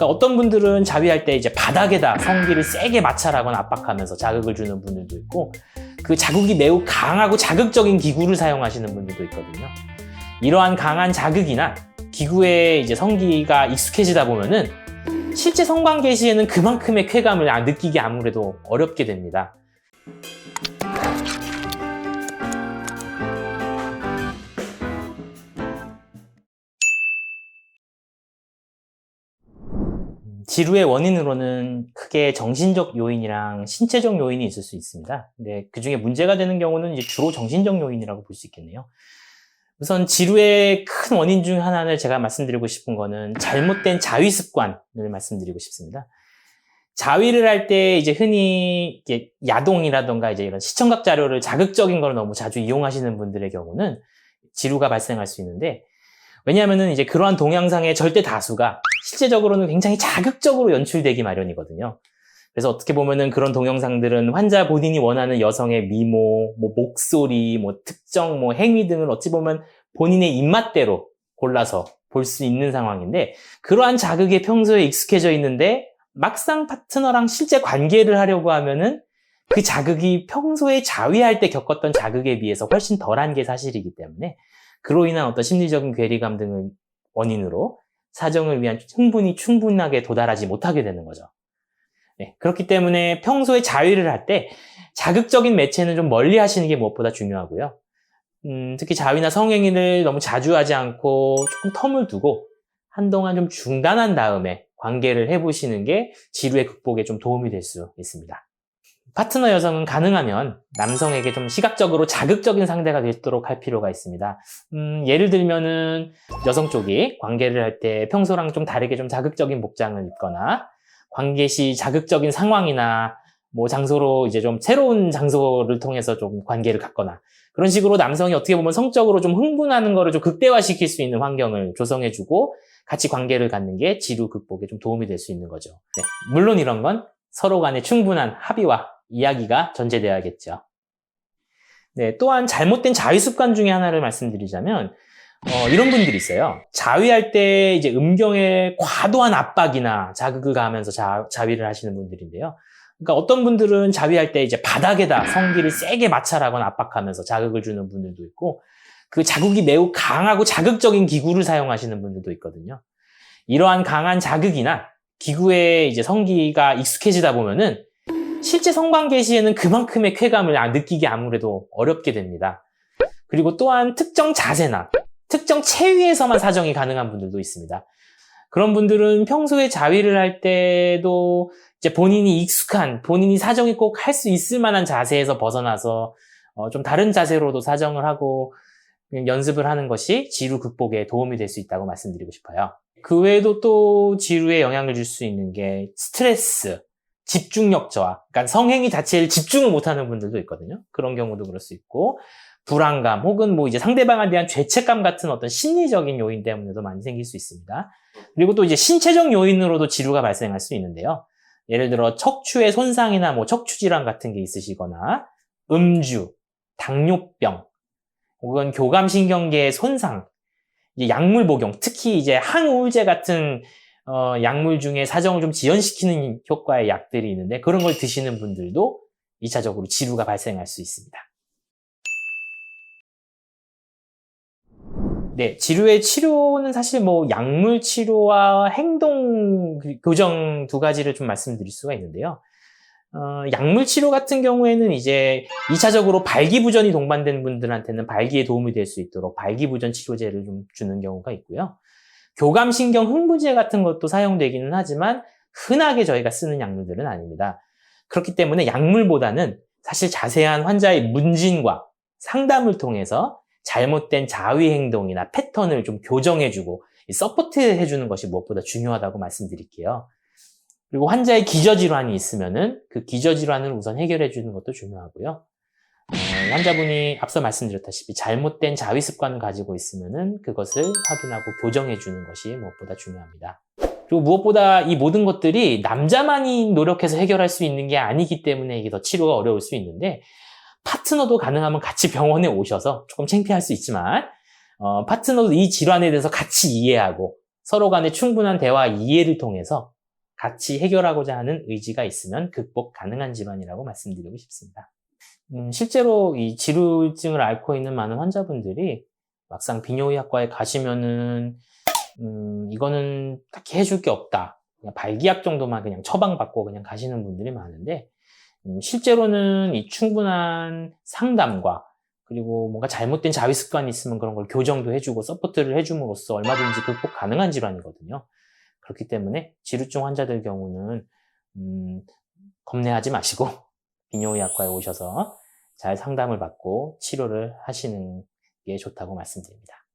그러니까 어떤 분들은 자위할 때 이제 바닥에다 성기를 세게 마찰하거나 압박하면서 자극을 주는 분들도 있고 그 자극이 매우 강하고 자극적인 기구를 사용하시는 분들도 있거든요. 이러한 강한 자극이나 기구에 이제 성기가 익숙해지다 보면은 실제 성관계 시에는 그만큼의 쾌감을 아- 느끼기 아무래도 어렵게 됩니다. 지루의 원인으로는 크게 정신적 요인이랑 신체적 요인이 있을 수 있습니다. 근데 그 중에 문제가 되는 경우는 이제 주로 정신적 요인이라고 볼 수 있겠네요. 우선 지루의 큰 원인 중 하나를 제가 말씀드리고 싶은 거는 잘못된 자위 습관을 말씀드리고 싶습니다. 자위를 할 때 이제 흔히 야동이라던가 이제 이런 시청각 자료를 자극적인 걸 너무 자주 이용하시는 분들의 경우는 지루가 발생할 수 있는데 왜냐하면은 이제 그러한 동영상의 절대 다수가 실제적으로는 굉장히 자극적으로 연출되기 마련이거든요. 그래서 어떻게 보면은 그런 동영상들은 환자 본인이 원하는 여성의 미모, 뭐 목소리, 뭐 특정 뭐 행위 등을 어찌 보면 본인의 입맛대로 골라서 볼 수 있는 상황인데 그러한 자극에 평소에 익숙해져 있는데 막상 파트너랑 실제 관계를 하려고 하면은 그 자극이 평소에 자위할 때 겪었던 자극에 비해서 훨씬 덜한 게 사실이기 때문에 그로 인한 어떤 심리적인 괴리감 등을 원인으로 사정을 위한 충분히 충분하게 도달하지 못하게 되는 거죠. 네, 그렇기 때문에 평소에 자위를 할 때 자극적인 매체는 좀 멀리 하시는 게 무엇보다 중요하고요. 음, 특히 자위나 성행위를 너무 자주 하지 않고 조금 텀을 두고 한동안 좀 중단한 다음에 관계를 해보시는 게 지루의 극복에 좀 도움이 될 수 있습니다. 파트너 여성은 가능하면 남성에게 좀 시각적으로 자극적인 상대가 되도록 할 필요가 있습니다. 음, 예를 들면은 여성 쪽이 관계를 할 때 평소랑 좀 다르게 좀 자극적인 복장을 입거나 관계 시 자극적인 상황이나 뭐 장소로 이제 좀 새로운 장소를 통해서 좀 관계를 갖거나 그런 식으로 남성이 어떻게 보면 성적으로 좀 흥분하는 거를 좀 극대화시킬 수 있는 환경을 조성해주고 같이 관계를 갖는 게 지루 극복에 좀 도움이 될 수 있는 거죠. 네, 물론 이런 건 서로 간의 충분한 합의와 이야기가 전제되어야겠죠. 네, 또한 잘못된 자위 습관 중에 하나를 말씀드리자면 어, 이런 분들이 있어요. 자위할 때 이제 음경에 과도한 압박이나 자극을 가하면서 자, 자위를 하시는 분들인데요. 그러니까 어떤 분들은 자위할 때 이제 바닥에다 성기를 세게 마찰하거나 압박하면서 자극을 주는 분들도 있고 그 자극이 매우 강하고 자극적인 기구를 사용하시는 분들도 있거든요. 이러한 강한 자극이나 기구에 이제 성기가 익숙해지다 보면은 실제 성관계 시에는 그만큼의 쾌감을 아- 느끼기 아무래도 어렵게 됩니다. 그리고 또한 특정 자세나 특정 체위에서만 사정이 가능한 분들도 있습니다. 그런 분들은 평소에 자위를 할 때도 이제 본인이 익숙한, 본인이 사정이 꼭 할 수 있을 만한 자세에서 벗어나서 어, 좀 다른 자세로도 사정을 하고 연습을 하는 것이 지루 극복에 도움이 될 수 있다고 말씀드리고 싶어요. 그 외에도 또 지루에 영향을 줄 수 있는 게 스트레스, 집중력 저하, 그러니까 성행위 자체를 집중을 못하는 분들도 있거든요. 그런 경우도 그럴 수 있고 불안감 혹은 뭐 이제 상대방에 대한 죄책감 같은 어떤 심리적인 요인 때문에도 많이 생길 수 있습니다. 그리고 또 이제 신체적 요인으로도 지루가 발생할 수 있는데요. 예를 들어 척추의 손상이나 뭐 척추 질환 같은 게 있으시거나 음주, 당뇨병 혹은 교감신경계의 손상, 이제 약물 복용, 특히 이제 항우울제 같은 어, 약물 중에 사정을 좀 지연시키는 효과의 약들이 있는데 그런 걸 드시는 분들도 2차적으로 지루가 발생할 수 있습니다. 네, 지루의 치료는 사실 뭐 약물 치료와 행동 교정 두 가지를 좀 말씀드릴 수가 있는데요. 어, 약물 치료 같은 경우에는 이제 2차적으로 발기부전이 동반된 분들한테는 발기에 도움이 될 수 있도록 발기부전 치료제를 좀 주는 경우가 있고요. 교감신경 흥분제 같은 것도 사용되기는 하지만 흔하게 저희가 쓰는 약물들은 아닙니다. 그렇기 때문에 약물보다는 사실 자세한 환자의 문진과 상담을 통해서 잘못된 자위 행동이나 패턴을 좀 교정해주고 서포트 해주는 것이 무엇보다 중요하다고 말씀드릴게요. 그리고 환자의 기저질환이 있으면은 그 기저질환을 우선 해결해주는 것도 중요하고요. 어, 환자분이 앞서 말씀드렸다시피 잘못된 자위 습관을 가지고 있으면은 그것을 확인하고 교정해 주는 것이 무엇보다 중요합니다. 그리고 무엇보다 이 모든 것들이 남자만이 노력해서 해결할 수 있는 게 아니기 때문에 이게 더 치료가 어려울 수 있는데 파트너도 가능하면 같이 병원에 오셔서 조금 창피할 수 있지만 어, 파트너도 이 질환에 대해서 같이 이해하고 서로 간의 충분한 대화 이해를 통해서 같이 해결하고자 하는 의지가 있으면 극복 가능한 질환이라고 말씀드리고 싶습니다. 음, 실제로 이 지루증을 앓고 있는 많은 환자분들이 막상 비뇨의학과에 가시면은 음, 이거는 딱히 해줄 게 없다. 그냥 발기약 정도만 그냥 처방받고 그냥 가시는 분들이 많은데 음, 실제로는 이 충분한 상담과 그리고 뭔가 잘못된 자위 습관이 있으면 그런 걸 교정도 해주고 서포트를 해줌으로써 얼마든지 극복 가능한 질환이거든요. 그렇기 때문에 지루증 환자들 경우는 음, 겁내하지 마시고 비뇨의학과에 오셔서 잘 상담을 받고 치료를 하시는 게 좋다고 말씀드립니다.